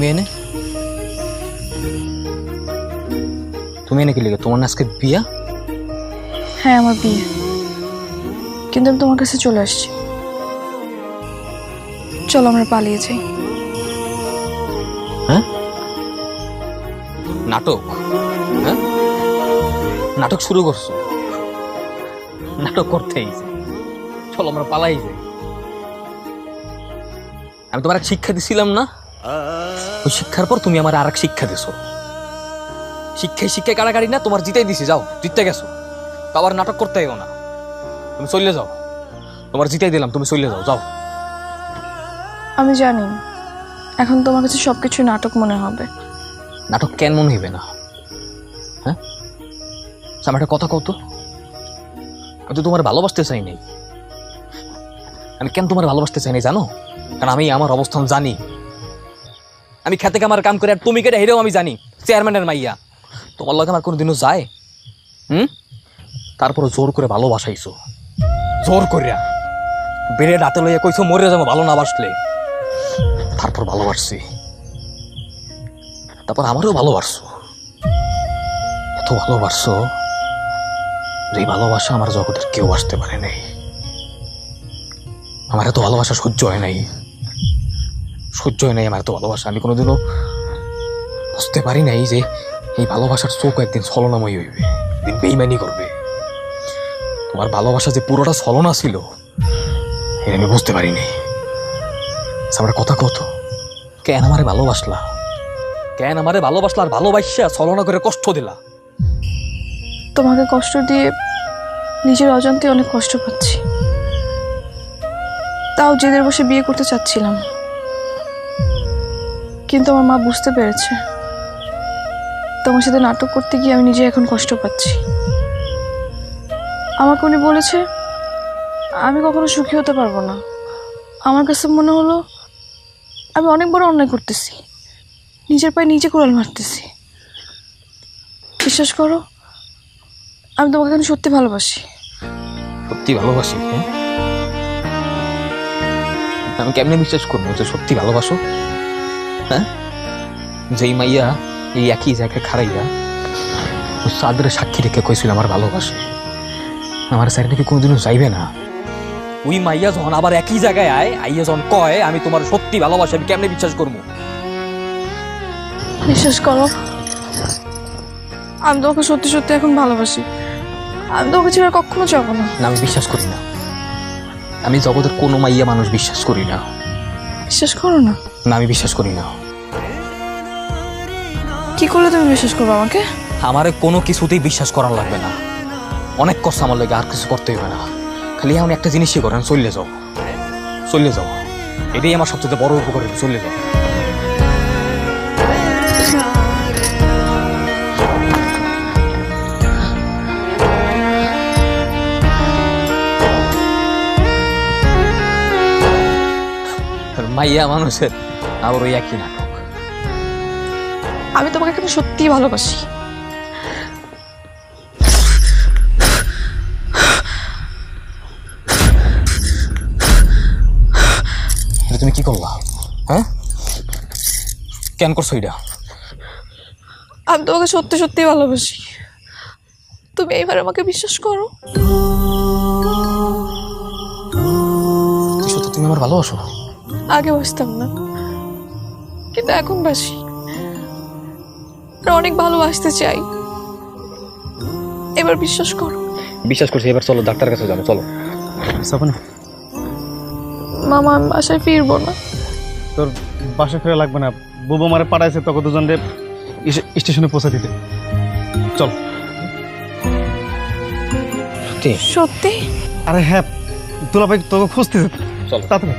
তুমি এনে? তুমি এনে কি লিখে? তোমার না আজকে বিয়া? হ্যাঁ আমার বিয়ে। কিন্তু আমি তোমার কাছে চলে আসছি। চলো আমরা পালিয়ে যাই। হ্যাঁ? নাটক। হ্যাঁ? নাটক শুরু করছ? নাটক করতেই চলো আমরা পালাই যাই। আমি তোমার এক শিক্ষা দিছিলাম না। ওই শিক্ষার পর তুমি আমার আর এক শিক্ষা দিছো। শিক্ষায় শিক্ষায় কাড়াকাড়ি না তোমার জিতেই দিছি যাও জিততে গেছো। তো আবার নাটক করতে এগো না। তুমি চলে যাও। তোমার জিতেই দিলাম তুমি চলে যাও যাও। আমি জানি এখন তোমার কাছে সবকিছু নাটক মনে হবে। নাটক কেন মনে হইবে না? হ্যাঁ? আমার একটা কথা কত আমি তো তোমার ভালোবাসতে চাই নাই। আমি কেন তোমার ভালোবাসতে চাই নাই জানো? কারণ আমি আমার অবস্থান জানি। আমি খেতে কামার কাম করে, আর তুমি কেটে হেরেও আমি জানি চেয়ারম্যানের মাইয়া। তোমার লগে আমার কোনোদিনও যায়? হুম? তারপরে জোর করে ভালোবাসাইছো। জোর করিয়া বেড়ে রাতে লইয়া কইছো, মরে যাব, ভালো না বাসলে। তারপর ভালোবাসছি। তারপর আমারও ভালোবাসছো। এত ভালোবাসছো যে ভালোবাসা আমার জগতের কেউ আসতে পারে নাই। আমার এত ভালোবাসা সহ্য হয় নাই। সহ্য হয় নাই আমার এত ভালোবাসা। আমি কোনোদিনও বুঝতে পারি নাই যে এই ভালোবাসার চোখ একদিন ছলনাময় হইবে। একদিন বেইমানি করবে। তোমার ভালোবাসা যে পুরোটা ছলনা ছিল এটা আমি বুঝতে পারিনি আচ্ছা, আমার কথা কত? কেন আমারে ভালোবাসলা? কেন আমারে ভালোবাসলা আর ভালোবাসা ছলনা করে কষ্ট দিলা? তোমাকে কষ্ট দিয়ে নিজের অজান্তে অনেক কষ্ট পাচ্ছি। তাও জেদের বসে বিয়ে করতে চাচ্ছিলাম। কিন্তু আমার মা বুঝতে পেরেছে। তোমার সাথে নাটক করতে গিয়ে আমি নিজে এখন কষ্ট পাচ্ছি। আমাকে উনি বলেছে, আমি কখনো সুখী হতে পারব না। আমার কাছে মনে হলো, আমি অনেক বড় অন্যায় করতেছি। নিজের পায়ে নিজে কোড়াল মারতেছি। বিশ্বাস করো, আমি তোমাকে এখন সত্যি ভালোবাসি। সত্যি ভালোবাসি? হ্যাঁ? আমি কেমনে বিশ্বাস করব যে সত্যি ভালোবাসো? হ্যাঁ? যেই মাইয়া এই একই জায়গায় খারাইয়া সাদরে সাক্ষী রেখে কইছিল আমার ভালোবাসে। আমার স্যার নাকি কোনোদিনও যাইবে না। ওই মাইয়া যখন আবার একই জায়গায় আয় আইয়া যখন কয় আমি তোমার সত্যি ভালোবাসি আমি কেমনে বিশ্বাস করব? বিশ্বাস করো। আমি তোমাকে সত্যি সত্যি এখন ভালোবাসি। আমি তোমাকে ছেড়ে কখনো যাব না আমি বিশ্বাস করি না। আমি জগতের কোনো মাইয়া মানুষ বিশ্বাস করি না। বিশ্বাস করো না? না আমি বিশ্বাস করি না। কি করলে তুমি বিশ্বাস করব আমাকে? আমার কোনো কিছুতেই বিশ্বাস করার লাগবে না। অনেক কষ্ট আমার লাগে আর কিছু করতে হবে না। খালি আমি একটা জিনিসই করেন চললে যাও। চললে যাও। এটাই আমার সবচেয়ে বড় উপকার চললে যাও। মাইয়া মানুষের আবার ওই একই নাটক। আমি তোমাকে এখন সত্যিই ভালোবাসি। এটা তুমি কি করলা? হ্যাঁ? কেন করছ এটা? আমি তোমাকে সত্যি সত্যি ভালোবাসি। তুমি এইবার আমাকে বিশ্বাস করো। সত্যি তুমি আমার ভালোবাসো? আগে বাসতাম না। কিন্তু এখন বাসি। আর অনেক ভালোবাসতে চাই। এবার বিশ্বাস করো। বিশ্বাস করছি এবার চলো ডাক্তার কাছে যাব চলো। সপন মামা আমি বাসায় ফিরবো না। তোর বাসা ফেরা লাগবে না। বুবু মারে পাঠাইছে তোকে দুজনরে স্টেশনে পৌঁছে দিতে। চল। সত্যি? সত্যি? আরে হ্যাঁ দুলাভাই তোকে খুঁজতেছে। চলো। তাড়াতাড়ি।